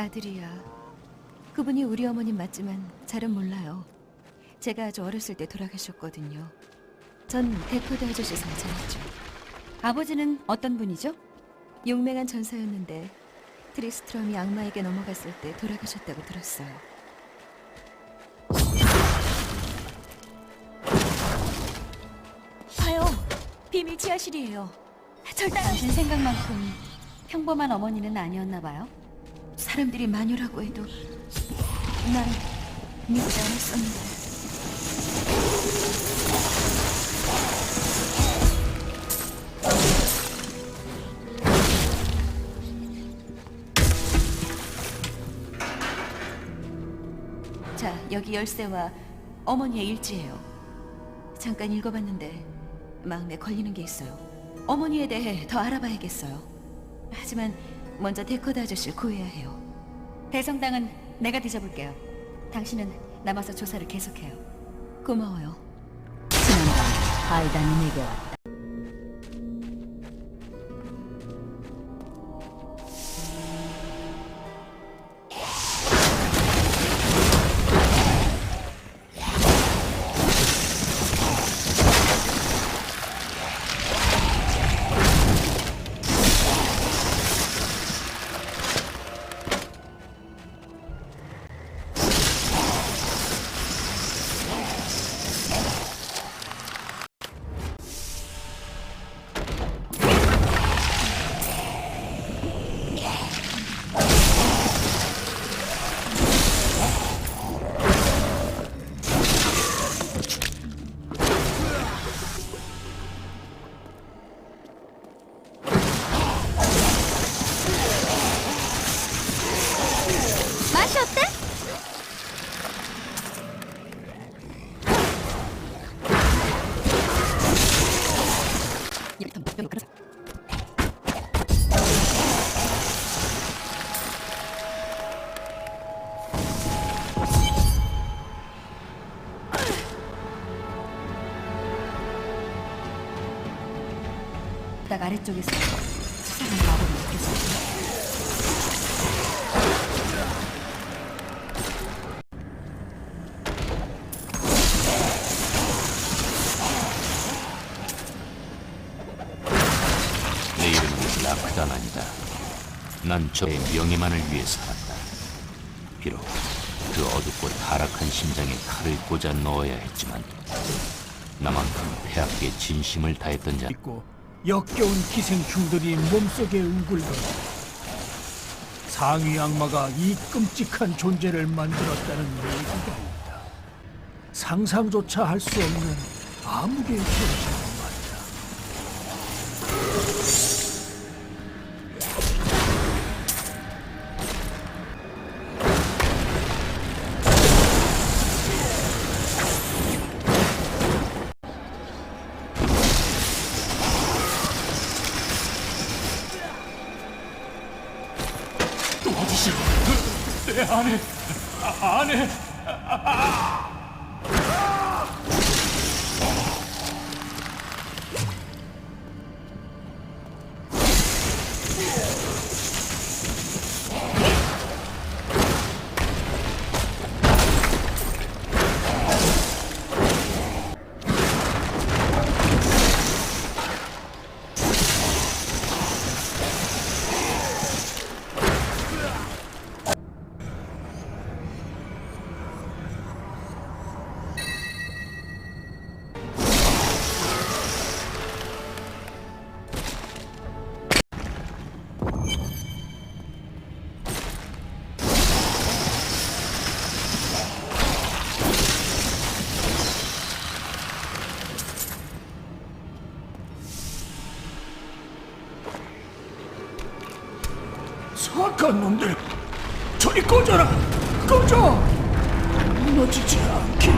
아들이야. 그분이 우리 어머님 맞지만 잘은 몰라요. 제가 아주 어렸을 때 돌아가셨거든요. 전 데코드 아저씨 상자였죠. 아버지는 어떤 분이죠? 용맹한 전사였는데 트리스트럼이 악마에게 넘어갔을 때 돌아가셨다고 들었어요. 봐요. 비밀 지하실이에요. 절대 당신 생각만큼 평범한 어머니는 아니었나 봐요. 사람들이 마녀라고 해도 난 믿지 않았었는데. 자, 여기 열쇠와 어머니의 일지예요. 잠깐 읽어봤는데 마음에 걸리는 게 있어요. 어머니에 대해 더 알아봐야겠어요. 하지만 먼저 데코드 아저씨를 구해야 해요. 대성당은 내가 뒤져볼게요. 당신은 남아서 조사를 계속해요. 고마워요. 지난밤 아이단이 내게 왔다. 딱 아래쪽에서 수상한 마법이 느껴져요. 라크다만이다. 난 저의 명예만을 위해 살았다. 비록 그 어둡고 타락한 심장에 칼을 꽂아 넣어야 했지만 나만큼 폐악에 진심을 다했던 자 있고 역겨운 기생충들이 몸속에 우글거려 상위 악마가 이 끔찍한 존재를 만들었다는 얘기가 있다. 상상조차 할 수 없는 암흑의 존재 도와주시오. 내 아내, 아, 아 사악한 놈들! 저리 꺼져라! 꺼져! 무너지지 않게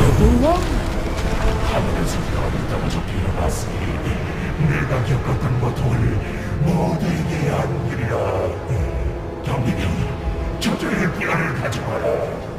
여보왕 하늘에서 별이 떨어져 비어났으니 내가 겪었던 고통을 모두에게 안기리라. 경비병, 저들의 뼈를 가져와라.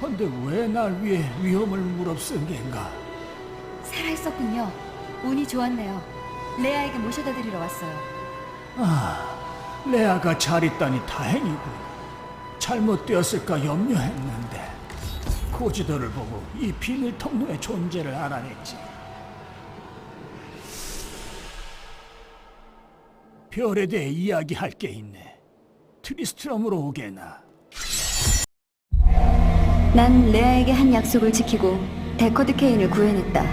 그런데 왜 날 위해 위험을 무릅쓴 겐가? 살아있었군요. 운이 좋았네요. 레아에게 모셔다 드리러 왔어요. 아, 레아가 잘 있다니 다행이군. 잘못되었을까 염려했는데 고지도를 보고 이 비밀 통로의 존재를 알아냈지. 별에 대해 이야기할 게 있네. 트리스트럼으로 오게나. 난 레아에게 한 약속을 지키고 데커드 케인을 구해냈다.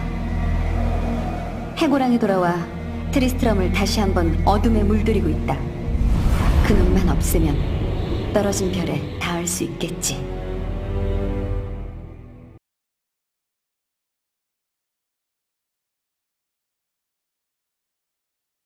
해고랑이 돌아와 트리스트럼을 다시 한번 어둠에 물들이고 있다. 그놈만 없으면 떨어진 별에 닿을 수 있겠지.